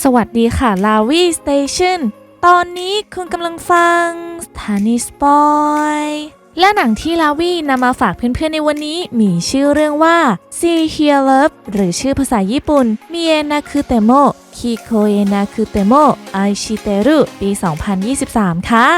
สวัสดีค่ะ ลาวีสเตชันตอนนี้คุณกำลังฟังสถานีสปอย และหนังที่ลาวีนำมาฝากเพื่อนๆในวันนี้มีชื่อเรื่องว่า See Here Love หรือชื่อภาษาญี่ปุ่น Mie na Kutemo Kikoe na Kutemo Aishiteru ปี 2023 ค่ะ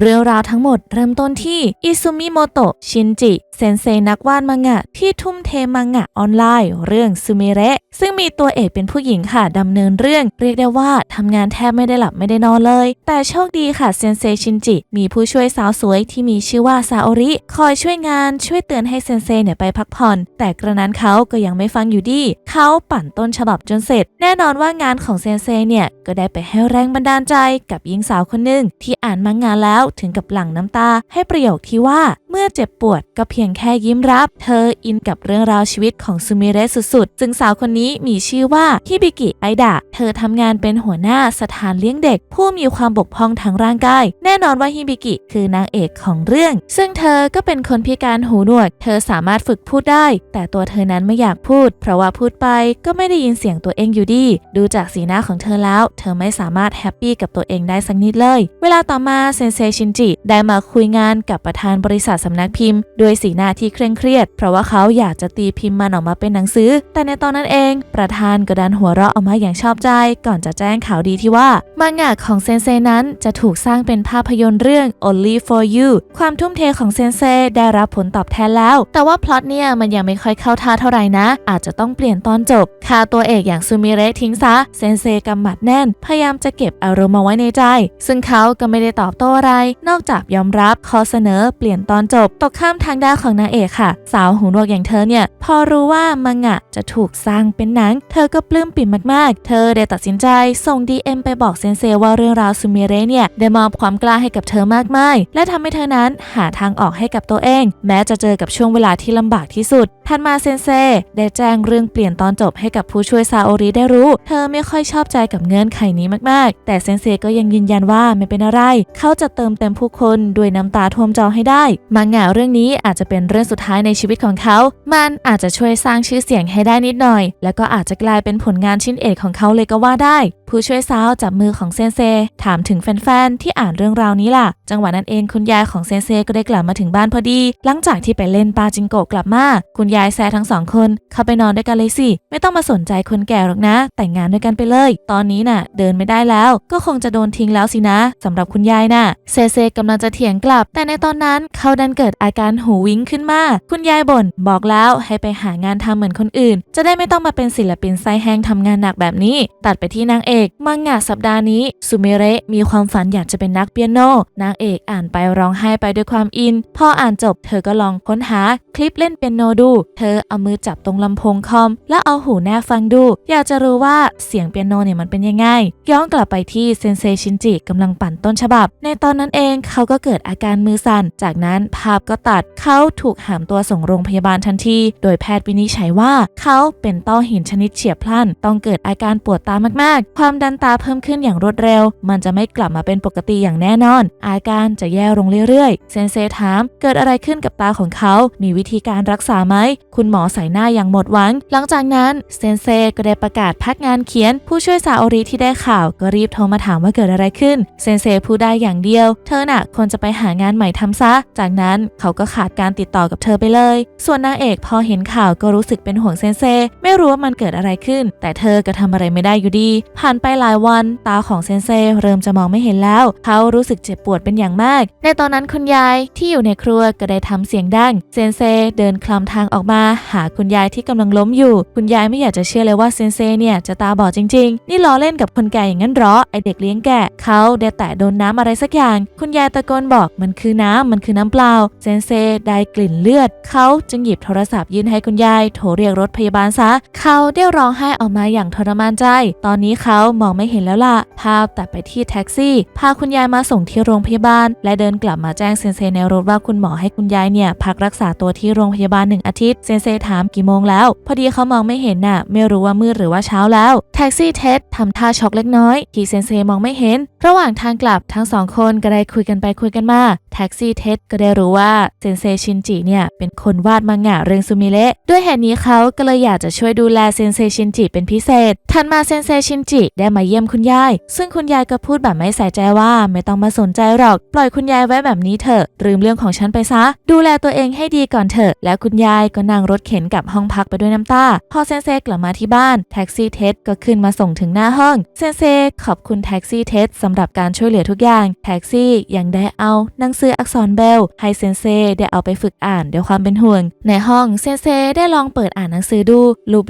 เรื่องราวทั้งหมดเริ่มต้นที่อิซุมิโมโตะชินจิ เซนเซนักวาดมังงะ ที่ทุ่มเทมังงะออนไลน์ เรื่องซูเมเระ ซึ่งมีตัวเอกเป็นผู้หญิงค่ะดำเนินเรื่อง เรียกได้ว่าทำงานแทบไม่ได้หลับไม่ได้นอนเลย แต่โชคดีค่ะเซนเซชินจิ มีผู้ช่วยสาวสวยที่มีชื่อว่าซาโอริ คอยช่วยงานช่วยเตือนให้เซนเซเนี่ยไปพักผ่อน แต่กระนั้นเขาก็ยังไม่ฟังอยู่ดี เขาปั่นต้นฉบับจนเสร็จ แน่นอนว่างานของเซนเซเนี่ยก็ได้ไปให้แรงบันดาลใจกับหญิงสาวคนหนึ่งที่อ่านมังงะแล้วถึงกับหลั่งน้ำตา ให้ประโยคที่ว่าเมื่อเจ็บปวดก็เพียงแค่ยิ้มรับ เธออินกับเรื่องราวชีวิตของซูมิเระสุดๆ ซึ่งสาวคนนี้มีชื่อว่าฮิบิกิไอดะ เธอทำงานเป็นหัวหน้าสถานเลี้ยงเด็ก ผู้มีความบกพร่องทางร่างกาย แน่นอนว่าฮิบิกิคือนางเอกของเรื่อง ซึ่งเธอก็เป็นคนพิการหูหนวก เธอสามารถฝึกพูดได้ แต่ตัวเธอนั้นไม่อยากพูด เพราะว่าพูดไปก็ไม่ได้ยินเสียงตัวเองอยู่ดี ดูจากสีหน้าของเธอแล้ว เธอไม่สามารถแฮปปี้กับตัวเองได้สักนิดเลย เวลาต่อมาเซนเซชินจิได้มาคุยงานกับประธานบริษัทสำนักพิมพ์ด้วยสีหน้าที่เคร่งเครียด เพราะว่าเขาอยากจะตีพิมพ์มันออกมาเป็นหนังสือ แต่ในตอนนั้นเอง ประธานก็ดันหัวเราะออกมาอย่างชอบใจ ก่อนจะแจ้งข่าวดีที่ว่ามังงะของเซนเซนั้นจะถูกสร้างเป็นภาพยนตร์เรื่อง Only for You ความทุ่มเทของเซนเซได้รับผลตอบแทนแล้ว แต่ว่าพล็อตเนี่ยมันยังไม่ค่อยเข้าท่าเท่าไหร่นะ อาจจะต้องเปลี่ยนตอนจบคาตัวเอกอย่างซูมิเระทิ้งซะ เซนเซกำหมัดแน่น พยายามจะเก็บอารมณ์มาไว้ในใจ ซึ่งเขาก็ไม่ได้ตอบโต้อะไร นอกจากยอมรับข้อเสนอเปลี่ยนตอนจบตกข้ามทางด้านของนางเอกค่ะ สาวหูหนวกอย่างเธอเนี่ย พอรู้ว่ามังงะจะถูกสร้างเป็นหนัง เธอก็ปลื้มปิ่มมากๆ เธอได้ตัดสินใจส่ง DM ไปบอกเซนเซว่าเรื่องราวซูมิเรเนี่ยได้มอบความกล้าให้กับเธอมากมาย และทำให้เธอนั้นหาทางออกให้กับตัวเอง แม้จะเจอกับช่วงเวลาที่ลำบากที่สุดถัดมาเซนเซได้แจ้งเรื่องเปลี่ยนตอนจบให้กับผู้ช่วยซาโอริได้รู้ เธอไม่ค่อยชอบใจกับเงื่อนไขนี้มากๆ แต่เซนเซก็ยังยืนยันว่าไม่เป็นอะไร เขาจะเติมเต็มผู้คนด้วยน้ำตาท่วมจอให้ได้ มังงะเรื่องนี้อาจจะเป็นเรื่องสุดท้ายในชีวิตของเขา มันอาจจะช่วยสร้างชื่อเสียงให้ได้นิดหน่อย แล้วก็อาจจะกลายเป็นผลงานชิ้นเอกของเขาเลยก็ว่าได้ ผู้ช่วยสาวจับมือของเซนเซ ถามถึงแฟนๆที่อ่านเรื่องราวนี้ล่ะ จังหวะนั้นเองคุณยายของเซนเซก็ได้กลับมาถึงบ้านพอดี หลังจากที่ไปเล่นปาจิงโกกลับมาคุณยายแซทั้งสองคนเข้าไปนอนด้วยกันเลยสิ ไม่ต้องมาสนใจคนแก่หรอกนะ แต่งงานด้วยกันไปเลย ตอนนี้น่ะ เดินไม่ได้แล้ว ก็คงจะโดนทิ้งแล้วสินะสำหรับคุณยายน่ะเซเซกำลังจะเถียงกลับ แต่ในตอนนั้นเขาดันเกิดอาการหูวิงขึ้นมา คุณยายบ่นบอกแล้วให้ไปหางานทำเหมือนคนอื่น จะได้ไม่ต้องมาเป็นศิลปินไซแห้งทำงานหนักแบบนี้ ตัดไปที่นางเอกมังงะสัปดาห์นี้ซูเมเระมีความฝันอยากจะเป็นนักเปียโนนางเอกอ่านไปร้องไห้ไปด้วยความอิน พออ่านจบ เธอก็ลองค้นหาคลิปเล่นเปียโนดู เธอเอามือจับตรงลำโพงคอม แล้วเอาหูแนบฟังดู อยากจะรู้ว่าเสียงเปียโนเนี่ยมันเป็นยังไง ย้อนกลับไปที่เซนเซชินจิกำลังปั่นต้นฉบับ ในตอนนั้นเองเขาก็เกิดอาการมือสั่น จากนั้นภาพก็ตัดเขาถูกหามตัวส่งโรงพยาบาลทันที โดยแพทย์วินิจฉัยว่า เขาเป็นต้อหินชนิดเฉียบพลัน ต้องเกิดอาการปวดตามากๆ ความดันตาเพิ่มขึ้นอย่างรวดเร็ว มันจะไม่กลับมาเป็นปกติอย่างแน่นอน อาการจะแย่ลงเรื่อยๆ เซนเซถาม เกิดอะไรขึ้นกับตาของเขา มีวิธีการรักษาไหม คุณหมอใส่หน้าอย่างหมดหวัง หลังจากนั้นเซนเซก็ได้ประกาศพักงานเขียน ผู้ช่วยซาโอริที่ได้ข่าวก็รีบโทรมาถามว่าเกิดอะไรขึ้น เซนเซพูดได้อย่างเดียว เธอน่ะควรจะไปหางานใหม่ทำซะ จากนั้นเขาก็ขาดการติดต่อกับเธอไปเลย ส่วนนางเอกพอเห็นข่าวก็รู้สึกเป็นห่วงเซนเซ ไม่รู้ว่ามันเกิดอะไรขึ้น แต่เธอก็ทำอะไรไม่ได้อยู่ดี ผ่านไปหลายวัน ตาของเซนเซเริ่มจะมองไม่เห็นแล้ว เขารู้สึกเจ็บปวดเป็นอย่างมาก ในตอนนั้นคุณยายที่อยู่ในครัวก็ได้ทำเสียงดัง เซนเซเดินคลำทางออกมา หาคุณยายที่กำลังล้มอยู่ คุณยายไม่อยากจะเชื่อเลยว่าเซนเซเนี่ยจะตาบอดจริง ๆ นี่ล้อเล่นกับคนแก่อย่างนั้นหรอ ไอเด็กเลี้ยงแกะเขาได้แตะโดนน้ำอะไรสักอย่าง คุณยายตะโกนบอกมันคือน้ำมันคือน้ำเปล่า เซนเซได้กลิ่นเลือด เขาจึงหยิบโทรศัพท์ยื่นให้คุณยาย โทรเรียกรถพยาบาลซะ เขาได้ร้องไห้ออกมาอย่างทรมานใจ ตอนนี้เขามองไม่เห็นแล้วล่ะ ภาพตัดไปที่แท็กซี่ พาคุณยายมาส่งที่โรงพยาบาล และเดินกลับมาแจ้งเซนเซในรถว่าคุณหมอให้คุณยายเนี่ยพักรักษาตัวที่โรงพยาบาลหนึ่งอาทิตย์ เซนเซถามกี่โมงแล้ว พอดีเขามองไม่เห็นน่ะ ไม่รู้ว่ามืดหรือว่าเช้าแล้ว แท็กซี่เท็ดทำท่าช็อกเล็กน้อย ที่เซนเซมองไม่เห็น ระหว่างทางกลับทั้งสองคนก็ได้คุยกันไปคุยกันมา แท็กซี่เท็ดก็ได้รู้ว่าเซนเซชินจิเนี่ยเป็นคนวาดมังงะเรื่องซูมิเละด้วยเหตุนี้เขาก็เลยอยากจะช่วยดูแลเซนเซชินจิเป็นพิเศษถัดมาเซนเซชินจิได้มาเยี่ยมคุณยาย ซึ่งคุณยายก็พูดแบบไม่ใส่ใจว่าไม่ต้องมาสนใจหรอก ปล่อยคุณยายไว้แบบนี้เถอะลืมเรื่องของฉันไปซะ ดูแลตัวเองให้ดีก่อนเถอะ แล้วคุณยายก็นั่งรถเข็นกลับห้องพักไปด้วยน้ำตา พอเซนเซกลับมาที่บ้านแท็กซี่เท็ดก็ขึ้นมาส่งถึงหน้าห้อง เซนเซขอบคุณแท็กซี่เท็ดสำหรับการช่วยเหลือทุกอย่าง แท็กซี่ยังได้เอาหนังสืออักษรเบลให้เซนเซได้เอาไปฝึกอ่านด้วยความเป็นห่วง ในห้องเซนเซได้ลองเปิดอ่านหนังสือดู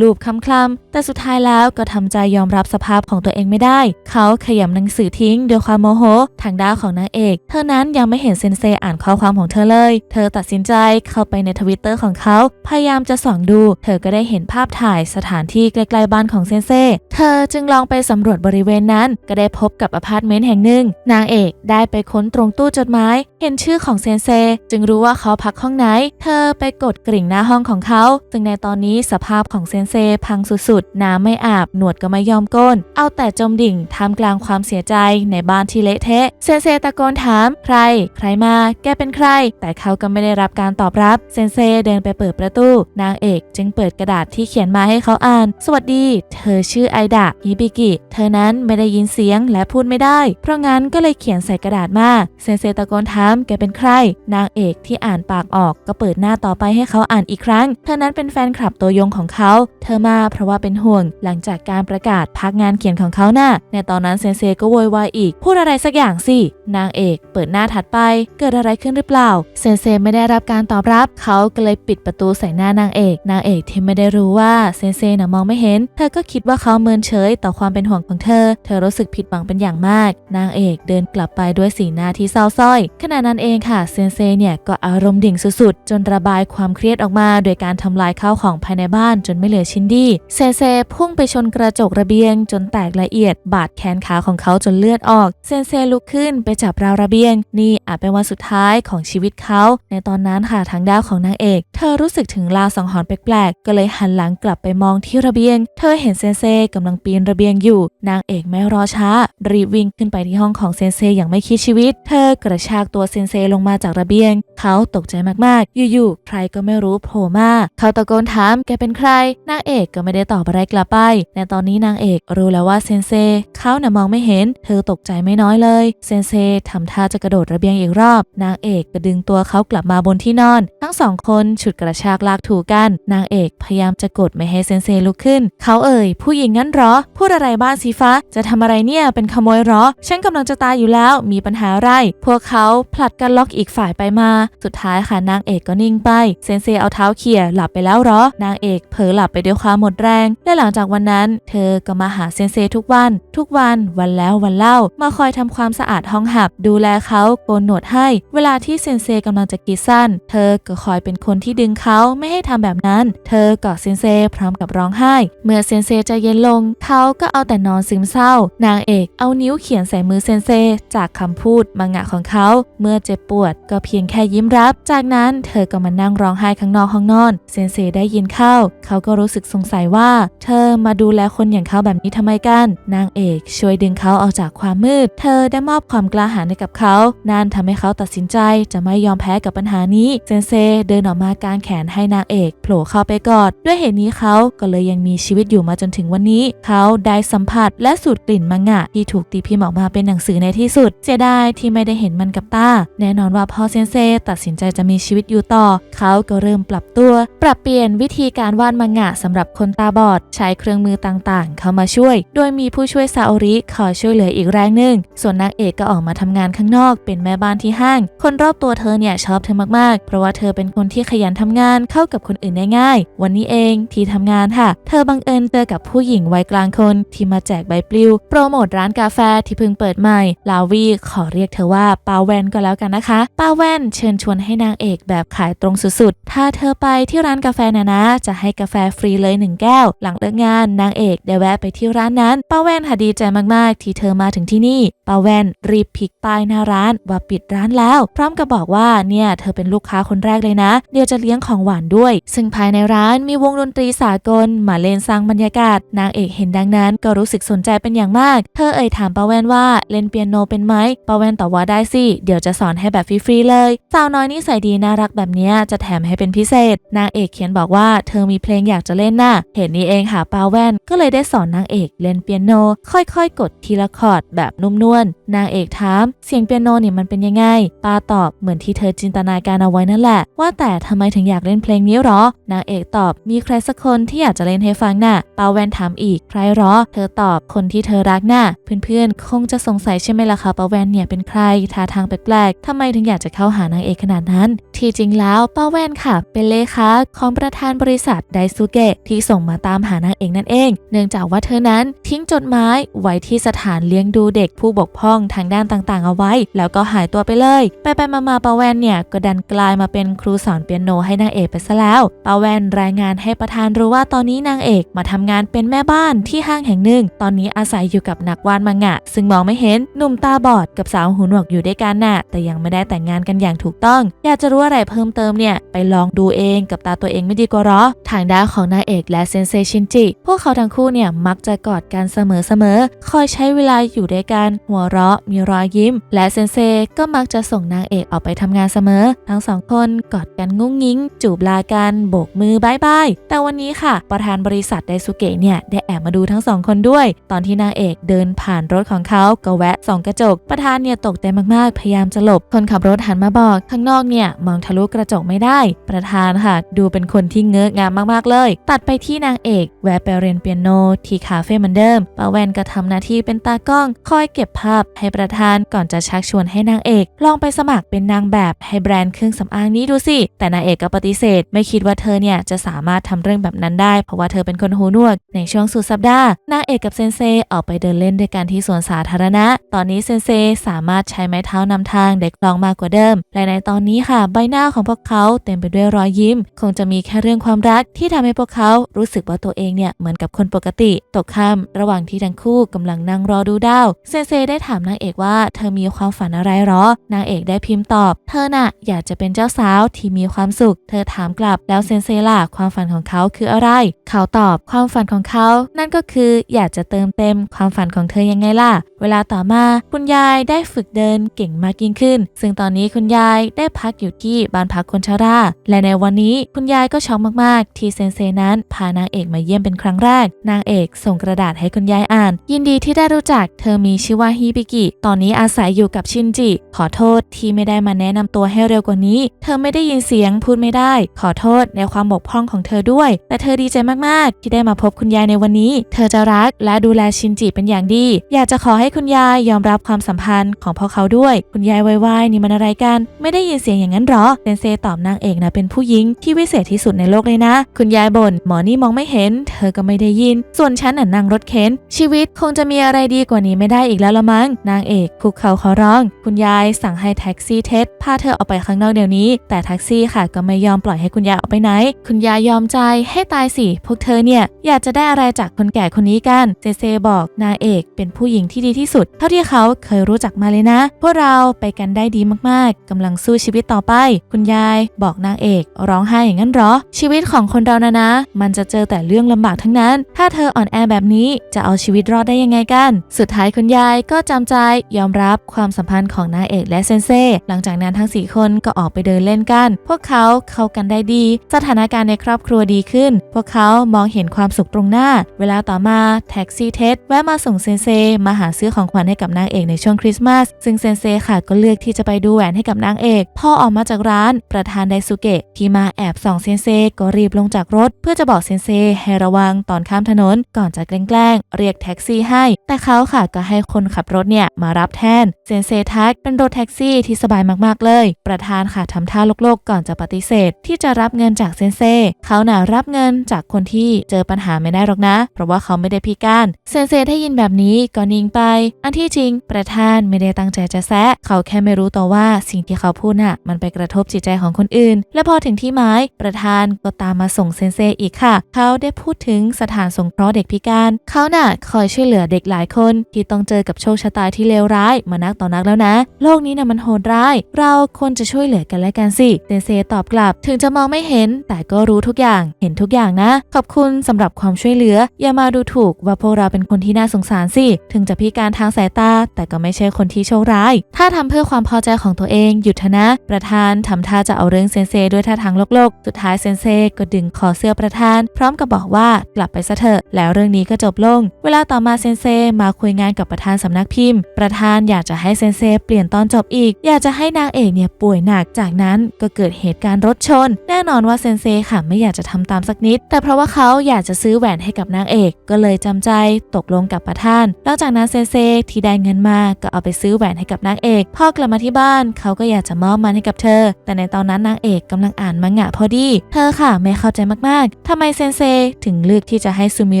ลูบๆคลำๆแต่สุดท้ายแล้วก็ทำใจยอมรับสภาพของตัวเองไม่ได้ เขาขยำหนังสือทิ้งด้วยความโมโห ทางด้านของนางเอก เธอนั้นยังไม่เห็นเซนเซอ่านข้อความของเธอเลย เธอตัดสินใจเข้าไปในทวิตเตอร์ของเขา พยายามจะส่องดู เธอก็ได้เห็นภาพถ่ายสถานที่ใกล้ๆบ้านของเซนเซ เธอจึงลองไปสำรวจบริเวณนั้น ก็ได้พบกับอพาร์ตเมนต์แห่งหนึ่ง นางเอกได้ไปค้นตรงตู้จดหมาย เห็นชื่อของเซนเซ จึงรู้ว่าเขาพักห้องไหน เธอไปกดกริ่งหน้าห้องของเขา ซึ่งในตอนนี้สภาพของเซนเซพังสุดๆ น้ำไม่อาบ หนวดก็ไม่ยอมก้น เอาแต่จมดิ่งท่ามกลางความเสียใจในบ้านที่เละเทะ เซนเซตะโกนถาม ใคร ใครมา แกเป็นใคร แต่เขาก็ไม่ได้รับการตอบรับ เซนเซเดินไปเปิดประตู นางเอกจึงเปิดกระดาษที่เขียนมาให้เขาอ่าน สวัสดี เธอชื่อไอดะฮิบิกิ เธอนั้นไม่ได้ยินเสียงและพูดไม่ได้ เพราะงั้นก็เลยเขียนใส่กระดาษมา เซนเซตะโกนถาม แกเป็นใคร นางเอกที่อ่านปากออก ก็เปิดหน้าต่อไปให้เขาอ่านอีกครั้ง เธอนั้นเป็นแฟนคลับตัวยงของเขา เธอมาเพราะว่าเป็นห่วง หลังจากการประกาศพักงานเขียนของเขาหน่ะในตอนนั้นเซนเซก็โวยวายอีก พูดอะไรสักอย่างสิ นางเอกเปิดหน้าถัดไป เกิดอะไรขึ้นหรือเปล่า เซนเซไม่ได้รับการตอบรับ เขาก็เลยปิดประตูใส่หน้านางเอก นางเอกที่ไม่ได้รู้ว่าเซนเซน่ะมองไม่เห็น เธอก็คิดว่าเขาเมินเฉยต่อความเป็นห่วงของเธอ เธอรู้สึกผิดหวังเป็นอย่างมาก นางเอกเดินกลับไปด้วยสีหน้าที่เศร้าส้อย ขณะนั้นเองค่ะ เซนเซเนี่ยก็อารมณ์ดิ่งสุดๆ จนระบายความเครียดออกมา โดยการทำลายข้าวของภายในบ้านจนไม่เหลือชิ้นดีเซนเซพุ่งไปชนกระจกระเบียง จนแตกละเอียด บาดแขนขาของเขาจนเลือดออกเซนเซลุกขึ้นไปจับราวระเบียง นี่อาจเป็นวันสุดท้ายของชีวิตเขา ในตอนนั้นค่ะทางด้านของนางเอก เธอรู้สึกถึงลาวสังหรณ์แปลกๆ ก็เลยหันหลังกลับไปมองที่ระเบียง เธอเห็นเซนเซกำลังปีนระเบียงอยู่ นางเอกไม่รอช้า รีบวิ่งขึ้นไปที่ห้องของเซนเซอย่างไม่คิดชีวิต เธอกระชากตัวเซนเซลงมาจากระเบียง เขาตกใจมากๆ อยู่ๆ ใครก็ไม่รู้โผล่มา เขาตะโกนถามแกเป็นใคร นางเอกก็ไม่ได้ตอบอะไรกลับไป ในตอนนี้นางเอกรู้แล้วว่าเซนเซเขาน่ะมองไม่เห็น เธอตกใจไม่น้อยเลย เซนเซทำท่าจะกระโดดระเบียงอีกรอบ นางเอกก็ดึงตัวเขากลับมาบนที่นอน ทั้งสองคนฉุดกระชากลากถูกัน นางเอกพยายามจะกดไม่ให้เซนเซลุกขึ้น เขาเอ่ย ผู้หญิงงั้นหรอ พูดอะไรบ้านสีฟ้า จะทำอะไรเนี่ย เป็นขโมยหรอ ฉันกำลังจะตายอยู่แล้ว มีปัญหาอะไร พวกเขาผลัดกันล็อกอีกฝ่ายไปมาสุดท้ายค่ะนางเอกก็นิ่งไป เซนเซเอาเท้าเขี่ยหลับไปแล้วหรอ นางเอกเผลอหลับไปด้วยความหมดแรง และหลังจากวันนั้น เธอก็มาหาเซนเซทุกวัน ทุกวัน วันแล้ววันเล่า มาคอยทำความสะอาดห้องหับ ดูแลเขาโกนหนวดให้ เวลาที่เซนเซกำลังจะกีดสั้น เธอก็คอยเป็นคนที่ดึงเขาไม่ให้ทำแบบนั้น เธอกอดเซนเซพร้อมกับร้องไห้ เมื่อเซนเซใจเย็นลง เขาก็เอาแต่นอนซึมเศร้า นางเอกเอานิ้วเขียนใส่มือเซนเซจากคำพูดมังงะของเขา เมื่อเจ็บปวดก็เพียงแค่ยิ้มรับ จากนั้นเธอก็มานั่งร้องไห้ข้างนอกห้องนอน เซนเซได้ยินเข้า เขาก็รู้สึกสงสัยว่า เธอมาดูแลคนอย่างเขาแบบนี้ทำไมกัน นางเอกช่วยดึงเขาออกจากความมืด เธอได้มอบความกล้าหาญให้กับเขา นั่นทำให้เขาตัดสินใจจะไม่ยอมแพ้กับปัญหานี้ เซนเซเดินออกมากางแขนให้นางเอกโผล่เข้าไปกอด ด้วยเหตุนี้เขาก็เลยยังมีชีวิตอยู่มาจนถึงวันนี้ เขาได้สัมผัสและสูดกลิ่นมังงะที่ถูกตีพิมพ์ออกมาเป็นหนังสือในที่สุด เสียดายที่ไม่ได้เห็นมันกับตา แน่นอนว่าพอเซนเซตัดสินใจจะมีชีวิตอยู่ต่อ เขาก็เริ่มปรับตัว ปรับเปลี่ยนวิธีการวาดมังงะสำหรับคนตาบอด ใช้เครื่องมือต่างๆ เข้ามาช่วย โดยมีผู้ช่วยซาโอริคอยช่วยเหลืออีกแรงหนึ่ง ส่วนนางเอกก็ออกมาทำงานข้างนอก เป็นแม่บ้านที่ห้าง คนรอบตัวเธอเนี่ยชอบเธอมากๆ เพราะว่าเธอเป็นคนที่ขยันทำงานเข้ากับคนอื่นได้ง่าย วันนี้เองที่ทำงานค่ะ เธอบังเอิญเจอกับผู้หญิงวัยกลางคนที่มาแจกใบปลิว โปรโมทร้านกาแฟที่เพิ่งเปิดใหม่ลาวีขอเรียกเธอว่าป้าแว่นก็แล้วกันนะคะป้าแว่นเชิญชวนให้นางเอกแบบขายตรงสุดๆ ถ้าเธอไปที่ร้านกาแฟนะนะ จะให้กาแฟฟรีเลยหนึ่งแก้ว หลังเลิกงานนางเอกได้แวะไปที่ร้านนั้นป้าแว่นหดีใจมากๆ ที่เธอมาถึงที่นี่ ป้าแว่นรีบพลิกป้ายหน้าร้านว่าปิดร้านแล้ว พร้อมกับบอกว่าเนี่ยเธอเป็นลูกค้าคนแรกเลยนะ เดี๋ยวจะเลี้ยงของหวานด้วย ซึ่งภายในร้านมีวงดนตรีสากลมาเล่นสร้างบรรยากาศ นางเอกเห็นดังนั้น ก็รู้สึกสนใจเป็นอย่างมาก เธอเอ่ยถามป้าแว่นว่าเล่นเปียโนเป็นไหมป้าแว่นตอบว่าได้สิเดี๋ยวจะสอนให้แบบฟรีๆเลยสาวน้อยนิสัยดีน่ารักแบบนี้จะแถมให้เป็นพิเศษ นางเอกเขียนบอกว่าเธอมีเพลงอยากจะเล่นน่ะเห็นนี้เองค่ะป้าแว่นก็เลยได้สอนนางเอกเล่นเปียโน ค่อยๆ กดทีละคอร์ดแบบนุ่มนวลนางเอกถาม เสียงเปียโนเนี่ยมันเป็นยังไงป้าตอบเหมือนที่เธอจินตนาการเอาไว้นั่นแหละ ว่าแต่ทำไมถึงอยากเล่นเพลงนี้หรอ นางเอกตอบมีใครสักคนที่อยากจะเล่นให้ฟังน่ะป้าแวนถามอีกใครหรอ เธอตอบคนที่เธอรักน่ะเพื่อนๆ คงจะสงสัยใช่ไหมล่ะคะป้าแวนเนี่ยเป็นใครท่าทางแปลกๆทำไมถึงอยากจะเข้าหานางเอกขนาดนั้น ที่จริงแล้วป้าแวนค่ะ เป็นเลขาของประธานบริษัทไดซูเกะที่ส่งมาตามหานางเอกนั่นเอง เนื่องจากว่าเธอนั้นทิ้งจดหมายไว้ที่สถานเลี้ยงดูเด็กผู้บกพร่องทางด้านต่างๆ เอาไว้ แล้วก็หายตัวไปเลย ไปไปๆมาๆป้าแวนเนี่ยก็ดันกลายมาเป็นครูสอนเปียโนให้นางเอกไปซะแล้วป้าแวนรายงานให้ประธานรู้ว่าตอนนี้นางเอกมาทำงานเป็นแม่บ้านที่ห้างแห่งหนึ่ง ตอนนี้อาศัยอยู่กับนักวาดมังงะ ซึ่งมองไม่เห็นหนุ่มตาบอดกับสาวหูหนวกอยู่ด้วยกันน่ะ แต่ยังไม่ได้แต่งงานกันอย่างถูกต้อง อยากจะรู้อะไรเพิ่มเติมเนี่ย ไปลองดูเองกับตาตัวเองไม่ดีกว่าหรอ ทางด้านของนางเอกและเซนเซชินจิ พวกเขาทั้งคู่เนี่ยมักจะกอดกันเสมอๆ คอยใช้เวลาอยู่ด้วยกันหัวเราะ มีรอยยิ้ม และเซนเซก็มักจะส่งนางเอกออกไปทำงานเสมอ ทั้งสองคนกอดกันงุ้งงิ้ง จูบลากันโบกมือบายบาย แต่วันนี้ค่ะ ประธานบริษัทไดซูเกะเนี่ย ได้แอบมาดูทั้งสองคนด้วย ตอนที่นางเอกเดินผ่านรถของเขาก็แวะส่องกระจก ประธานเนี่ยตกใจมากๆ พยายามจะหลบ คนขับรถหันมาบอก ข้างนอกเนี่ยมองทะลุกระจกไม่ได้ ประธานค่ะ ดูเป็นคนที่เงอะงามมากๆเลย ตัดไปที่นางเอก แวะไปเรียนเปียโนที่คาเฟ่เหมือนเดิมป้าแวนก็ทำหน้าที่เป็นตากล้อง คอยเก็บภาพให้ประธานก่อนจะชักชวนให้นางเอก ลองไปสมัครเป็นนางแบบให้แบรนด์เครื่องสำอางนี้ดูสิ แต่นางเอกก็ปฏิเสธ ไม่คิดว่าเธอเนี่ยจะสามารถทำเรื่องแบบนั้นได้ เพราะว่าเธอเป็นคนหูหนวก ในช่วงสุดสัปดาห์นางเอกกับเซนเซออกไปเดินเล่นด้วยกันที่สวนสาธารณะ ตอนนี้เซนเซสามารถใช้ไม้เท้านำทางเด็กคลองมากกว่าเดิม และในตอนนี้ค่ะ ใบหน้าของพวกเขาเต็มไปด้วยรอยยิ้ม คงจะมีแค่เรื่องความรักที่ทำให้พวกเขารู้สึกว่าตัวเองเนี่ยเหมือนกับคนปกติ ตกค่ำระหว่างที่ทั้งคู่กำลังนั่งรอดูดาว เซนเซได้ถามนางเอกว่าเธอมีความฝันอะไรหรอ นางเอกได้พิมพ์ตอบ เธอน่ะอยากจะเป็นเจ้าสาวที่มีความสุข เธอถามกลับแล้วเซนเซล่ะความฝันของเขาคืออะไร เขาตอบความฝันของเขา นั่นก็คืออยากจะเติมเต็มความฝันของเธอยังไงล่ะเวลาต่อมาคุณยายได้ฝึกเดินเก่งมากยิ่งขึ้น ซึ่งตอนนี้คุณยายได้พักอยู่ที่บ้านพักคนชราและในวันนี้คุณยายก็ช็อกมากๆ ที่เซนเซนั้นพานางเอกมาเยี่ยมเป็นครั้งแรก นางเอกส่งกระดาษให้คุณยายอ่าน ยินดีที่ได้รู้จัก เธอมีชื่อว่าฮิบิกิ ตอนนี้อาศัยอยู่กับชินจิ ขอโทษที่ไม่ได้มาแนะนำตัวให้เร็วกว่านี้ เธอไม่ได้ยินเสียงพูดไม่ได้ ขอโทษในความบกพร่องของเธอด้วย แต่เธอดีใจมากๆ ที่ได้มาพบคุณยายในวันนี้ เธอจะรักและดูแลชินจิเป็นอย่างดี อยากจะขอให้คุณยายยอมรับความสัมพันธ์ของพวกเขาด้วย คุณยายไวๆนี่มันอะไรกัน ไม่ได้ยินเสียงอย่างนั้นหรอเซนเซตอบนางเอกนะเป็นผู้หญิงที่วิเศษที่สุดในโลกเลยนะ คุณยายบ่นหมอนี่มองไม่เห็น เธอก็ไม่ได้ยิน ส่วนฉันน่ะนั่งรถเข็น ชีวิตคงจะมีอะไรดีกว่านี้ไม่ได้อีกแล้วละมั้งนางเอกคุกเข่าขอร้อง คุณยายสั่งให้แท็กซี่เท็ดพาเธอออกไปข้างนอกเดี๋ยวนี้ แต่แท็กซี่ค่ะก็ไม่ยอมปล่อยให้คุณยายออกไปไหน คุณยายยอมใจให้ตายสิพวกเธอเนี่ยอยากจะได้อะไรจากคนแก่คนนี้กันเซเซบอกนางเอกเป็นผู้หญิงที่ดีที่สุด เท่าที่เขาเคยรู้จักมาเลยนะ พวกเราไปกันได้ดีมากๆกำลังสู้ชีวิตต่อไป คุณยายบอกนางเอก ร้องไห้อย่างนั้นหรอ ชีวิตของคนเรานะนะ มันจะเจอแต่เรื่องลำบากทั้งนั้น ถ้าเธออ่อนแอแบบนี้จะเอาชีวิตรอดได้ยังไงกัน สุดท้ายคุณยายก็จำใจยอมรับความสัมพันธ์ของนางเอกและเซนเซหลังจากนั้นทั้ง 4 คนก็ออกไปเดินเล่นกัน พวกเขาเข้ากันได้ดี สถานการณ์ในครอบครัวดีขึ้น พวกเขามองเห็นความสุขตรงหน้า เวลาต่อมาแท็กซี่เท็ดแวะมาส่งเซนเซมาหาซื้อของขวัญให้กับนางเอกในช่วงคริสต์มาส ซึ่งเซนเซค่ะก็เลือกที่จะไปดูแหวนให้กับนางเอก พ่อออกมาจากร้านประธานไดซุเกะที่มาแอบส่องเซนเซก็รีบลงจากรถ เพื่อจะบอกเซนเซให้ระวังตอนข้ามถนน ก่อนจะแกล้งเรียกแท็กซี่ให้ แต่เขาค่ะก็ให้คนขับรถเนี่ยมารับแทนเซนเซทักเป็นรถแท็กซี่ที่สบายมากๆเลย ประธานค่ะทำท่าโลกๆก่อนจะปฏิเสธ ที่จะรับเงินจากเซนเซเขาหน่รับเงินจากคนที่เจอปัญหาไม่ได้หรอกนะ เพราะว่าเขาไม่ได้พิการ เซนเซได้ยินแบบนี้ก็นิ่งไปอันที่จริง ประธานไม่ได้ตั้งใจจะแซะ เขาแค่ไม่รู้ตัวว่าสิ่งที่เขาพูดน่ะ มันไปกระทบจิตใจของคนอื่น และพอถึงที่หมายประธานก็ตามมาส่งเซนเซอีกค่ะ เขาได้พูดถึงสถานสงเคราะห์เด็กพิการ เขาน่ะคอยช่วยเหลือเด็กหลายคนที่ต้องเจอกับโชคชะตาที่เลวร้ายมานักต่อนักแล้วนะ โลกนี้น่ะมันโหดร้าย เราควรจะช่วยเหลือกันและกันสิเซนเซตอบกลับ ถึงจะมองไม่เห็น แต่ก็รู้ทุกอย่าง เห็นทุกอย่างนะ ขอบคุณสำหรับความช่วยเหลือ อย่ามาดูถูกว่าพวกเราเป็นคนที่น่าสงสารสิ ถึงจะพิการทางสายตา แต่ก็ไม่ใช่คนที่โชคร้าย ถ้าทำเพื่อความพอใจของตัวเองหยุดเถอะนะ ประธานทำท่าจะเอาเรื่องเซนเซด้วยท่าทางโลกๆ สุดท้ายเซนเซก็ดึงคอเสื้อประธาน พร้อมกับบอกว่ากลับไปซะเถอะ แล้วเรื่องนี้ก็จบลง เวลาต่อมาเซนเซมาคุยงานกับประธานสำนักพิมพ์ ประธานอยากจะให้เซนเซเปลี่ยนตอนจบอีก อยากจะให้นางเอกเนี่ยป่วยหนัก จากนั้นก็เกิดเหตุการณ์รถชน แน่นอนว่าเซนเซค่ะไม่อยากจะทำตามสักนิด แต่เพราะว่าเขาอยากจะซื้อแหวนให้กับนางเอก ก็เลยจำใจตกลงกับประธานนอกจากนั้นเซนเซที่ได้เงินมาก็เอาไปซื้อแหวนให้กับนางเอกพอกลับมาที่บ้านเขาก็อยากจะมอบมันให้กับเธอ แต่ในตอนนั้นนางเอกกำลังอ่านมังงะพอดี เธอค่ะไม่เข้าใจมากๆทำไมเซนเซถึงเลือกที่จะให้ซูมิ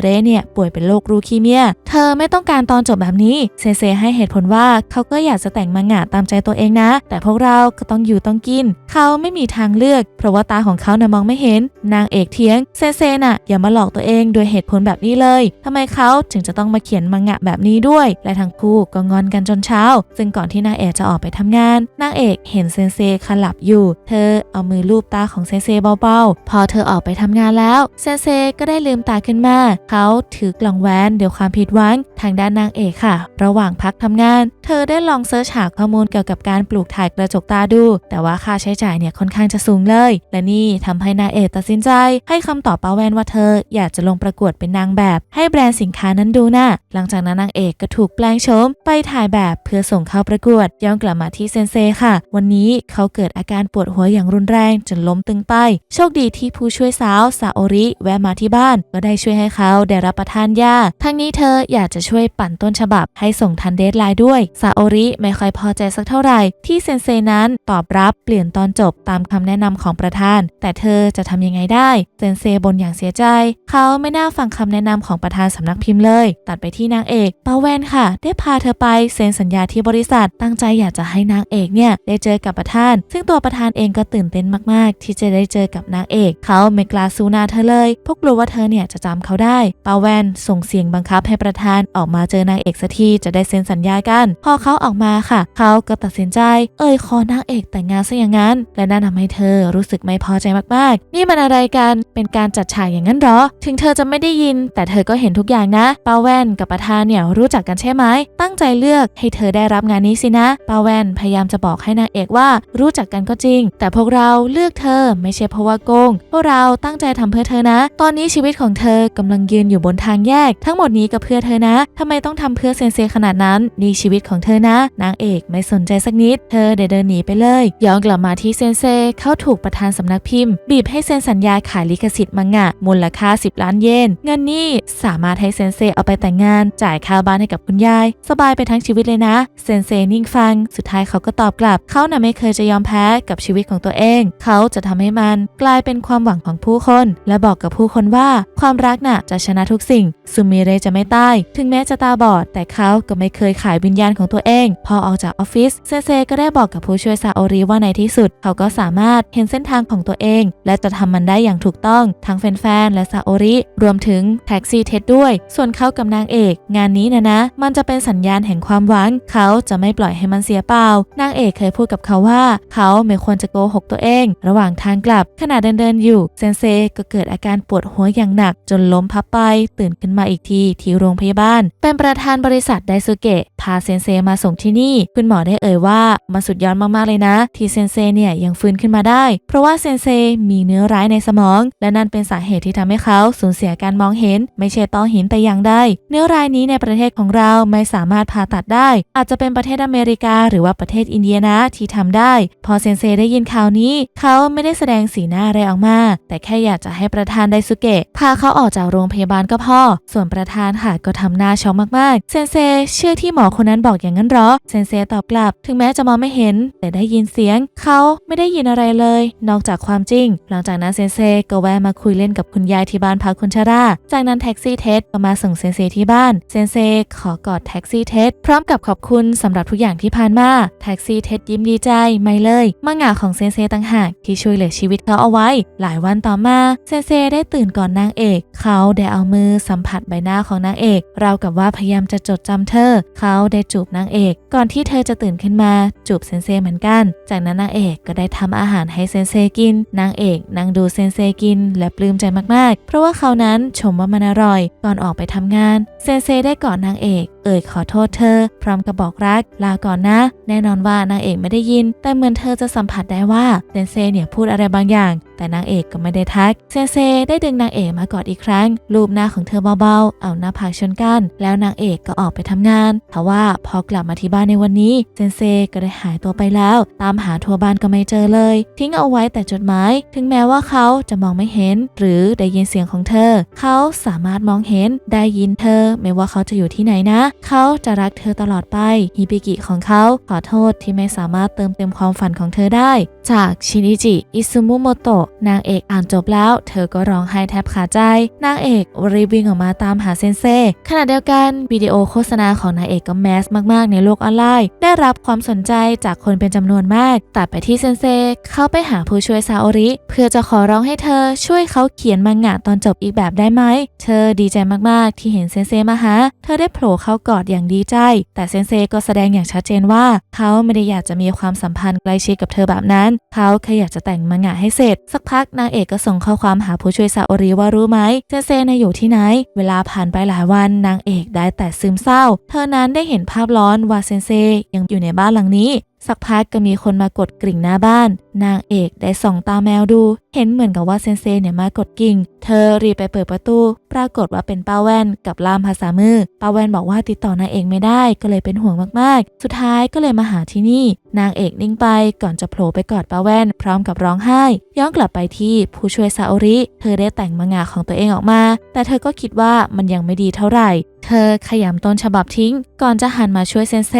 เระเนี่ยป่วยเป็นโรครูคีเมีย เธอไม่ต้องการตอนจบแบบนี้เซนเซให้เหตุผลว่าเขาก็อยากจะแต่งมังงะตามใจตัวเองนะ แต่พวกเราก็ต้องอยู่ต้องกิน เขาไม่มีทางเลือก เพราะว่าตาของเขาน่ะมองไม่เห็น นางเอกเทียงเซนเซน่ะอย่ามาหลอกตัวเองโดยเหตุผลแบบนี้เลยทำไมเขาถึงจะต้องมาเขียนมังงะแบบนี้ด้วยและทั้งคู่ก็งอนกันจนเช้า ซึ่งก่อนที่นางเอกจะออกไปทำงานนางเอกเห็นเซนเซขลับอยู่ เธอเอามือลูบตาของเซนเซเบาๆ พอเธอออกไปทำงานแล้วเซนเซก็ได้ลืมตาขึ้นมา เขาถือกล่องแหวนเดี๋ยวความผิดหวังทางด้านนางเอกค่ะ ระหว่างพักทำงาน เธอได้ลองเซิร์ชหาข้อมูลเกี่ยวกับการปลูกถ่ายกระจกตาดู แต่ว่าค่าใช้จ่ายเนี่ยค่อนข้างจะสูงเลย และนี่ทำให้นางเอกตัดสินใจ ให้คำตอบป้าแวนว่าเธอ อยากจะลงประกวดเป็นนางแบบ ให้แบรนด์สินค้านั้นดูนะ่ะหลังจากนั้นนางเอกก็ถูกแปลงโฉมไปถ่ายแบบเพื่อส่งเข้าประกวดย้อนกลับมาที่เซนเซค่ะ วันนี้เขาเกิดอาการปวดหัวอย่างรุนแรงจนล้มตึงไป โชคดีที่ผู้ช่วยสาวซาโอริแวะมาที่บ้าน ก็ได้ช่วยให้เขาได้รับประทานยาทั้งนี้เธออยากจะช่วยปั่นต้นฉบับให้ส่งทันเดทไลน์ด้วยซาโอริไม่ค่อยพอใจสักเท่าไหร่ ที่เซนเซนั้นตอบรับเปลี่ยนตอนจบตามคำแนะนำของประธาน แต่เธอจะทำยังไงได้ เซนเซบนอย่างเสียใจ เขาไม่น่าฟังคำแนะนำของประธานสำนักพิมพ์เลย ตัดไปที่นางเอกปาแวนค่ะได้พาเธอไปเซ็นสัญญาที่บริษัทตั้งใจอยากจะให้นางเอกเนี่ยได้เจอกับประธาน ซึ่งตัวประธานเองก็ตื่นเต้นมาก ๆ ที่จะได้เจอกับนางเอก เขาไม่กล้าสู้หน้าเธอเลยเพราะกลัวว่าเธอเนี่ยจะจำเขาได้ปาแวนส่งเสียงบังคับให้ประธานออกมาเจอนางเอกสักทีจะได้เซ็นสัญญากัน พอเขาออกมาค่ะ เขาก็ตัดสินใจ เอ่ยขอนางเอกแต่งงานซะอย่างนั้น และนั่นทำให้เธอรู้สึกไม่พอใจมาก ๆ นี่มันอะไรกันเป็นการจัดฉากอย่างนั้นหรอ ถึงเธอจะไม่ได้ยิน แต่เธอก็เห็นทุกอย่างนะปาแวนกับประธานเนี่ยรู้จักกันใช่ไหม ตั้งใจเลือกให้เธอได้รับงานนี้สินะปาแวนพยายามจะบอกให้นางเอกว่า รู้จักกันก็จริง แต่พวกเราเลือกเธอไม่ใช่เพราะว่าโกง พวกเราตั้งใจทำเพื่อเธอนะ ตอนนี้ชีวิตของเธอกำลังยืนอยู่บนทางแยก ทั้งหมดนี้ก็เพื่อเธอนะทำไมต้องทำเพื่อเซนเซขนาดนั้น นี่ชีวิตของเธอนะ นางเอกไม่สนใจสักนิด เธอได้เดินหนีไปเลยย้อนกลับมาที่เซนเซเขาถูกประธานสำนักพิมพ์ บีบให้เซ็นสัญญาขายลิขสิทธิ์มังงะมูลค่า 10 ล้านเยนเงินนี่สามารถให้เซนเซเอาไปแต่งงาน จ่ายค่าบ้านให้กับคุณยาย สบายไปทั้งชีวิตเลยนะ เซนเซนิ่งฟัง สุดท้ายเขาก็ตอบกลับ เขาน่ะไม่เคยจะยอมแพ้กับชีวิตของตัวเอง เขาจะทำให้มันกลายเป็นความหวังของผู้คน และบอกกับผู้คนว่า ความรักน่ะจะชนะทุกสิ่ง ซูมิเรจะไม่ตาย ถึงแม้จะตาบอด แต่เขาก็ไม่เคยขายวิญญาณของตัวเอง พอออกจากออฟฟิศ เซนเซก็ได้บอกกับผู้ช่วยซาโอริว่าในที่สุด เขาก็สามารถเห็นเส้นทางของตัวเอง และจะทำมันได้อย่างถูกต้อง ทั้งแฟนๆและซาโอริ รวมถึงแท็กซี่เท็ดด้วย ส่วนเขากับนางเอก งานนี้นะนะมันจะเป็นสัญญาณแห่งความหวัง เขาจะไม่ปล่อยให้มันเสียเปล่านางเอกเคยพูดกับเขาว่า เขาไม่ควรจะโกหกตัวเอง ระหว่างทางกลับขณะเดินเดินอยู่เซนเซก็เกิดอาการปวดหัวอย่างหนัก จนล้มพับไป ตื่นขึ้นมาอีกทีที่โรงพยาบาล เป็นประธานบริษัทไดซูเกะพาเซนเซมาส่งที่นี่ คุณหมอได้เอ่ยว่ามันสุดยอดมากๆเลยนะ ที่เซนเซเนี่ยยังฟื้นขึ้นมาได้ เพราะว่าเซนเซมีเนื้อร้ายในสมอง และนั่นเป็นสาเหตุที่ทำให้เขาสูญเสียการมองเห็น ไม่ใช่ต้อหินแต่อย่างใดเนื้อร้ายนี้ในประเทศของเราไม่สามารถผ่าตัดได้ อาจจะเป็นประเทศอเมริกา หรือว่าประเทศอินเดียนะที่ทำได้ พอเซนเซได้ยินข่าวนี้ เขาไม่ได้แสดงสีหน้าอะไรออกมา แต่แค่อยากจะให้ประธานไดซุเกะพาเขาออกจากโรงพยาบาลก็พอ ส่วนประธานค่ะก็ทำหน้าช็อกมากๆ เซนเซเชื่อที่หมอคนนั้นบอกอย่างนั้นหรอ เซนเซตอบกลับ ถึงแม้จะมองไม่เห็น แต่ได้ยินเสียง เขาไม่ได้ยินอะไรเลย นอกจากความจริง หลังจากนั้นเซนเซก็แวะมาคุยเล่นกับคุณยายที่บ้านพักคุณชารา จากนั้นแท็กซี่เท็ดก็มาส่งเซนเซที่บ้าน เซนเซขอกอดแท็กซี่เท็ดพร้อมกับขอบคุณสำหรับทุกอย่างที่ผ่านมา แท็กซี่เท็ดยิ้มดีใจไม่เลยมังงะของเซนเซต่างหากที่ช่วยเหลือชีวิตเขาเอาไว้ หลายวันต่อมาเซนเซได้ตื่นก่อนนางเอก เขาได้เอามือสัมผัสใบหน้าของนางเอกราวกับว่าพยายามจะจดจำเธอ เขาได้จูบนางเอก ก่อนที่เธอจะตื่นขึ้นมาจูบเซนเซเหมือนกัน จากนั้นนางเอกก็ได้ทำอาหารให้เซนเซกิน นางเอกนั่งดูเซนเซกิน และปลื้มใจมากๆ เพราะว่าเขานั้นชมว่ามันอร่อย ก่อนออกไปทำงาน เซนเซได้กอดนางเอกเอ่ยขอโทษเธอ พร้อมกับบอกรัก ลาก่อนนะ แน่นอนว่านางเอกไม่ได้ยิน แต่เหมือนเธอจะสัมผัสได้ว่าเซนเซเนี่ยพูดอะไรบางอย่างแต่นางเอกก็ไม่ได้ทัก เซนเซได้ดึงนางเอกมากอดอีกครั้ง รูปหน้าของเธอเบาๆ เอาหน้าผากชนกัน แล้วนางเอกก็ออกไปทำงานทว่าพอกลับมาที่บ้านในวันนี้ เซนเซก็ได้หายตัวไปแล้ว ตามหาทั่วบ้านก็ไม่เจอเลย ทิ้งเอาไว้แต่จดหมาย ถึงแม้ว่าเขาจะมองไม่เห็น หรือได้ยินเสียงของเธอ เขาสามารถมองเห็นได้ยินเธอ ไม่ว่าเขาจะอยู่ที่ไหนนะ เขาจะรักเธอตลอดไปฮิบิกิของเขาขอโทษที่ไม่สามารถเติมเต็มความฝันของเธอได้ จากชินิจิอิซุมุโมโตะนางเอกอ่านจบแล้ว เธอก็ร้องไห้แทบขาดใจ นางเอกรีบวิ่งออกมาตามหาเซนเซขณะเดียวกันวิดีโอโฆษณาของนางเอกก็แมสมากๆ ในโลกออนไลน์ ได้รับความสนใจจากคนเป็นจำนวนมาก ตัดไปที่เซนเซเข้าไปหาผู้ช่วยซาโอริ เพื่อจะขอร้องให้เธอช่วยเขาเขียนมังงะตอนจบอีกแบบได้ไหม เธอดีใจมากๆ ที่เห็นเซนเซมาหา เธอได้โผล่เข้ากอดอย่างดีใจ แต่เซนเซก็แสดงอย่างชัดเจนว่า เขาไม่ได้อยากจะมีความสัมพันธ์ใกล้ชิดกับเธอแบบนั้น เขาแค่อยากจะแต่งมังงะให้เสร็จสักพักนางเอกก็ส่งข้อความหาผู้ช่วยซาโอริว่ารู้ไหมเซนเซนอยู่ที่ไหน เวลาผ่านไปหลายวันนางเอกได้แต่ซึมเศร้า เธอนั้นได้เห็นภาพร้อนว่าเซนเซยังอยู่ในบ้านหลังนี้ สักพักก็มีคนมากดกริ่งหน้าบ้าน นางเอกได้ส่องตาแมวดู เห็นเหมือนกับว่าเซนเซเนี่ยมากดกิ่ง เธอรีบไปเปิดประตู ปรากฏว่าเป็นป้าแว่นกับล่ามภาษามือ ป้าแว่นบอกว่าติดต่อนางเอกไม่ได้ก็เลยเป็นห่วงมากๆ สุดท้ายก็เลยมาหาที่นี่ นางเอกนิ่งไปก่อนจะโผล่ไปกอดป้าแว่น พร้อมกับร้องไห้ ย้อนกลับไปที่ผู้ช่วยซาโอริ เธอได้แต่งมังงะของตัวเองออกมา แต่เธอก็คิดว่ามันยังไม่ดีเท่าไหร่ เธอขยำต้นฉบับทิ้ง ก่อนจะหันมาช่วยเซนเซ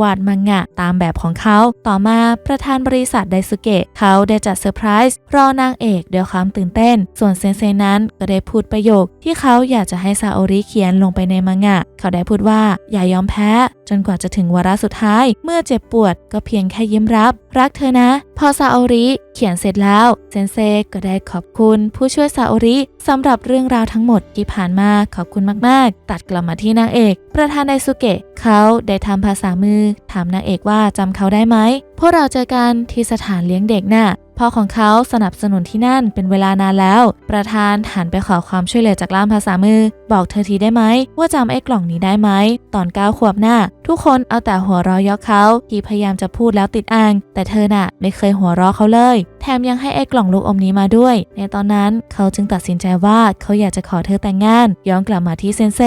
วาดมังงะตามแบบของเขา ต่อมาประธานบริษัทไดซุเกะเขาได้จัดเซอร์ไพรส์รอนางเอกเด้วยความตื่นเต้น ส่วนเซนเซนั้นก็ได้พูดประโยค ที่เขาอยากจะให้ซาโอริเขียนลงไปในมังงะ เขาได้พูดว่าอย่ายอมแพ้ จนกว่าจะถึงวาระสุดท้าย เมื่อเจ็บปวดก็เพียงแค่ยิ้มรับ รักเธอนะ พอซาโอริเขียนเสร็จแล้วเซนเซก็ได้ขอบคุณ ผู้ช่วยซาโอริสำหรับเรื่องราวทั้งหมดที่ผ่านมาขอบคุณมาก ๆ ตัดกลับมาที่นางเอก ประธานไดซุเกะเขาได้ทำภาษามือ ถามนางเอกว่าจำเขาได้ไหม พวกเราเจอกันที่สถานเลี้ยงเด็กน่ะพ่อของเขาสนับสนุนที่นั่นเป็นเวลานานแล้ว ประธานหันไปขอความช่วยเหลือจากล่ามภาษามือ บอกเธอทีได้ไหม ว่าจำไอ้กล่องนี้ได้ไหม ตอนก้าวขวบหน้า ทุกคนเอาแต่หัวเราะเยาะเขาที่พยายามจะพูดแล้วติดอ่าง แต่เธอน่ะ ไม่เคยหัวเราะเขาเลย แถมยังให้ไอ้กล่องลูกอมนี้มาด้วย ในตอนนั้นเขาจึงตัดสินใจว่าเขาอยากจะขอเธอแต่งงาน ย้อนกลับมาที่เซนเซ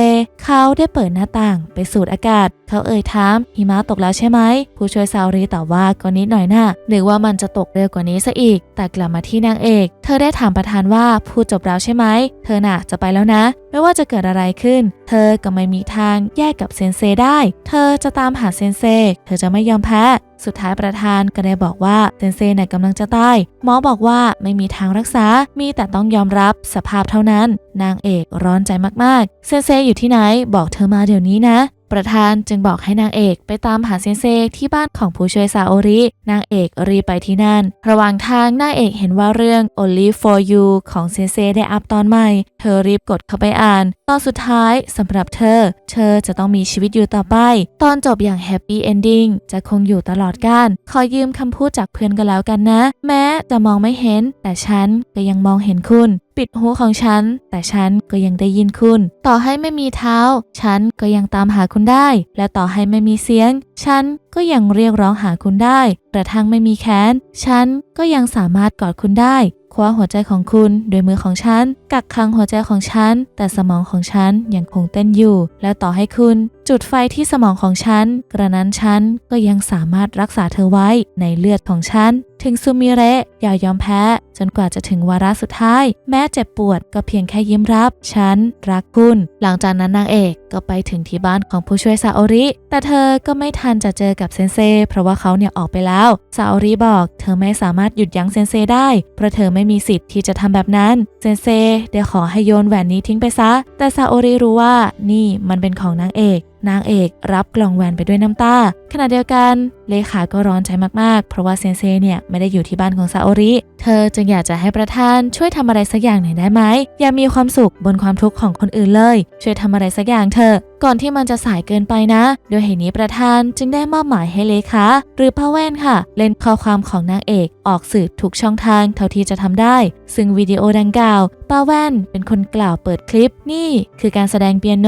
เขาได้เปิดหน้าต่างไปสูดอากาศ เขาเอ่ยถามหิมะตกแล้วใช่ไหมผู้ช่วยซาโอริตอบว่าก็นิดหน่อยน่ะนึกว่ามันจะตกเร็วกว่านี้ซะอีก แต่กลับมาที่นางเอก เธอได้ถามประธานว่าพูดจบแล้วใช่ไหม เธอน่ะจะไปแล้วนะ ไม่ว่าจะเกิดอะไรขึ้น เธอก็ไม่มีทางแยกกับเซนเซได้ เธอจะตามหาเซนเซ เธอจะไม่ยอมแพ้สุดท้ายประธานก็ได้บอกว่าเซนเซเนี่ยกำลังจะตาย หมอบอกว่าไม่มีทางรักษา มีแต่ต้องยอมรับสภาพเท่านั้น นางเอกร้อนใจมากๆ เซนเซอยู่ที่ไหน บอกเธอมาเดี๋ยวนี้นะ ประธานจึงบอกให้นางเอกไปตามหาเซนเซที่บ้านของผู้ช่วยซาโอริ นางเอกรีบไปที่นั่น ระหว่างทางนางเอกเห็นว่าเรื่อง Only for You ของเซนเซได้อัพตอนใหม่ เธอรีบกดเข้าไปอ่าน ตอนสุดท้ายสำหรับเธอ เธอจะต้องมีชีวิตอยู่ต่อไป ตอนจบอย่างแฮปปี้เอนดิ้งจะคงอยู่ตลอดกาลขอยืมคำพูดจากเพื่อนก็แล้วกันนะ แม้จะมองไม่เห็น แต่ฉันก็ยังมองเห็นคุณ ปิดหูของฉัน แต่ฉันก็ยังได้ยินคุณ ต่อให้ไม่มีเท้า ฉันก็ยังตามหาคุณได้ และต่อให้ไม่มีเสียง ฉันก็ยังเรียกร้องหาคุณได้ กระทั่งไม่มีแขน ฉันก็ยังสามารถกอดคุณได้ คว้าหัวใจของคุณด้วยมือของฉัน กักขังหัวใจของฉัน แต่สมองของฉันยังคงเต้นอยู่ แล้วต่อให้คุณจุดไฟที่สมองของฉัน กระนั้นฉันก็ยังสามารถรักษาเธอไว้ในเลือดของฉัน ถึงซูมิเระอย่ายอมแพ้ จนกว่าจะถึงวาระสุดท้าย แม้เจ็บปวดก็เพียงแค่ยิ้มรับ ฉันรักคุณ หลังจากนั้นนางเอกก็ไปถึงที่บ้านของผู้ช่วยซาโอริ แต่เธอก็ไม่ทันจะเจอกับเซนเซเพราะว่าเขาเนี่ยออกไปแล้วซาโอริบอกเธอไม่สามารถหยุดยั้งเซนเซได้ เพราะเธอไม่มีสิทธิ์ที่จะทำแบบนั้น เซนเซได้ขอให้โยนแหวนนี้ทิ้งไปซะ แต่ซาโอริรู้ว่านี่มันเป็นของนางเอก นางเอกรับกล่องแหวนไปด้วยน้ำตา ขณะเดียวกันเลขาก็ร้อนใจมากๆ เพราะว่าเซนเซเนี่ยไม่ได้อยู่ที่บ้านของซาโอริ เธอจึงอยากจะให้ประธานช่วยทำอะไรสักอย่างหน่อยได้ไหม อย่ามีความสุขบนความทุกข์ของคนอื่นเลย ช่วยทำอะไรสักอย่างเถอะก่อนที่มันจะสายเกินไปนะ โดยเหตุนี้ประธานจึงได้มอบหมายให้เลขาหรือป้าแว่นค่ะ เล่นข้อความของนางเอก ออกสื่อทุกช่องทางเท่าที่จะทำได้ ซึ่งวิดีโอดังกล่าวป้าแว่นเป็นคนกล่าวเปิดคลิปนี่ คือการแสดงเปียโน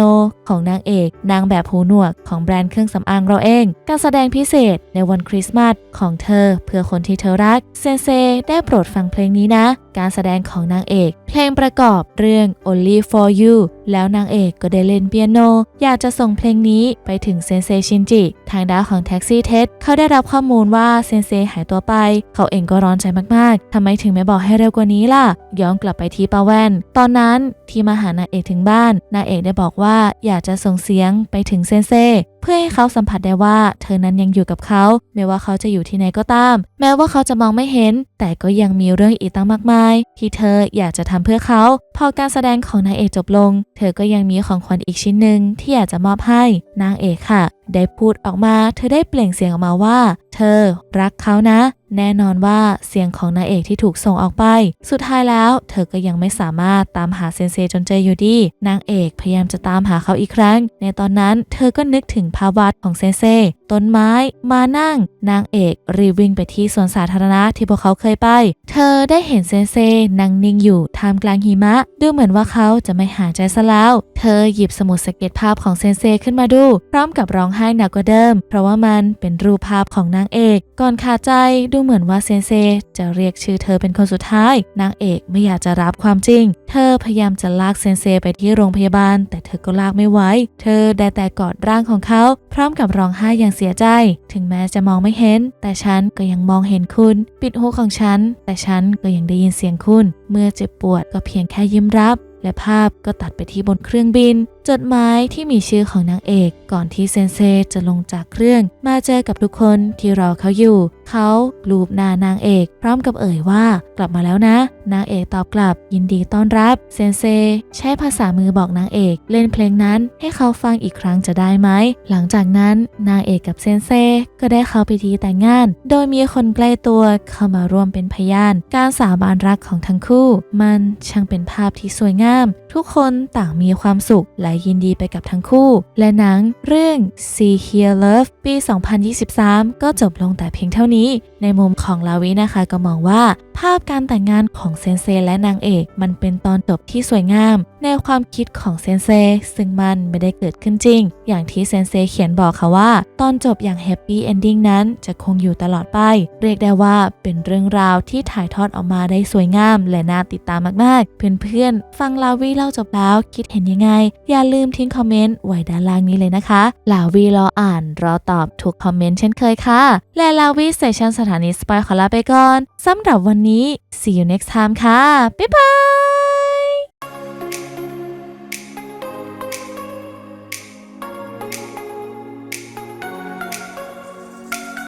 ของนางเอก นางแบบหูหนวกของแบรนด์เครื่องสำอางเราเองการแสดงพิเศษในวันคริสต์มาสของเธอเพื่อคนที่เธอรัก เซนเซได้โปรดฟังเพลงนี้นะ การแสดงของนางเอก เพลงประกอบเรื่อง Only for You แล้วนางเอกก็ได้เล่นเปียโน อยากจะส่งเพลงนี้ไปถึงเซนเซชินจิ ทางด้านของแท็กซี่เท็ดเขาได้รับข้อมูลว่าเซนเซหายตัวไป เขาเองก็ร้อนใจมากๆ ทำไมถึงไม่บอกให้เร็วกว่านี้ล่ะ ย้อนกลับไปที่ป้าแว่น ตอนนั้นที่มาหานางเอกถึงบ้าน นางเอกได้บอกว่าอยากจะส่งเสียงไปถึงเซนเซเพื่อให้เขาสัมผัสได้ว่า เธอนั้นยังอยู่กับเขา ไม่ว่าเขาจะอยู่ที่ไหนก็ตาม แม้ว่าเขาจะมองไม่เห็น แต่ก็ยังมีเรื่องอีกตั้งมากาย ที่เธออยากจะทำเพื่อเขา พอการแสดงของนางเอกจบลง เธอก็ยังมีของขวัญอีกชิ้นหนึ่งที่อยากจะมอบให้นางเอกค่ะ ได้พูดออกมาเธอได้เปล่งเสียงออกมาว่า เธอรักเขานะ แน่นอนว่าเสียงของนางเอกที่ถูกส่งออกไป สุดท้ายแล้วเธอก็ยังไม่สามารถตามหาเซนเซจนเจออยู่ดี นางเอกพยายามจะตามหาเขาอีกครั้ง ในตอนนั้นเธอก็นึกถึงภาพวาดของเซนเซต้นไม้มานั่ง นางเอกรีวิ่งไปที่สวนสาธารณะที่พวกเขาเคยไป เธอได้เห็นเซนเซนั่งนิ่งอยู่ท่ามกลางหิมะ ดูเหมือนว่าเขาจะไม่หายใจซะแล้ว เธอหยิบสมุดสเก็ตภาพของเซนเซขึ้นมาดู พร้อมกับร้องไห้หนักกว่าเดิม เพราะว่ามันเป็นรูปภาพของนางเอก ก่อนขาดใจดูเหมือนว่าเซนเซจะเรียกชื่อเธอเป็นคนสุดท้าย นางเอกไม่อยากจะรับความจริง เธอพยายามจะลากเซนเซไปที่โรงพยาบาล แต่เธอก็ลากไม่ไหวเธอได้แต่กอดร่างของเขา พร้อมกับร้องไห้อย่างเสียใจ ถึงแม้จะมองไม่เห็น แต่ฉันก็ยังมองเห็นคุณ ปิดหูของฉัน แต่ฉันก็ยังได้ยินเสียงคุณ เมื่อเจ็บปวดก็เพียงแค่ยิ้มรับและภาพก็ตัดไปที่บนเครื่องบิน จดหมายที่มีชื่อของนางเอกก่อนที่เซนเซจะลงจากเครื่อง มาเจอกับทุกคนที่รอเขาอยู่ เขาลูบหน้านางเอก พร้อมกับเอ่ยว่ากลับมาแล้วนะ นางเอกตอบกลับ ยินดีต้อนรับ เซนเซใช้ภาษามือบอกนางเอก เล่นเพลงนั้นให้เขาฟังอีกครั้งจะได้ไหม หลังจากนั้นนางเอกกับเซนเซก็ได้เข้าพิธีแต่งงาน โดยมีคนใกล้ตัวเข้ามาร่วมเป็นพยาน การสาบานรักของทั้งคู่ มันช่างเป็นภาพที่สวยงาม ทุกคนต่างมีความสุขและยินดีไปกับทั้งคู่ และหนังเรื่อง See Here Love ปี 2023 ก็จบลงแต่เพียงเท่านี้ ในมุมของลาวินะคะก็มองว่า ภาพการแต่งงานของเซนเซและนางเอก มันเป็นตอนจบที่สวยงาม ในความคิดของเซนเซซึ่งมันไม่ได้เกิดขึ้นจริง อย่างที่เซนเซเขียนบอกค่ะว่า ตอนจบอย่างแฮปปี้เอนดิ้งนั้นจะคงอยู่ตลอดไป เรียกได้ว่าเป็นเรื่องราวที่ถ่ายทอดออกมาได้สวยงาม และน่าติดตามมากๆ เพื่อนๆ ฟังลาวีเล่าจบแล้ว คิดเห็นยังไง อย่าลืมทิ้งคอมเมนต์ไว้ด้านล่างนี้เลยนะคะลาวีรออ่านรอตอบทุกคอมเมนต์เช่นเคยค่ะ และลาวีเซชันสถานีสปอยขอลาไปก่อนสำหรับวันนี้ see you next time ค่ะบ๊ายบาย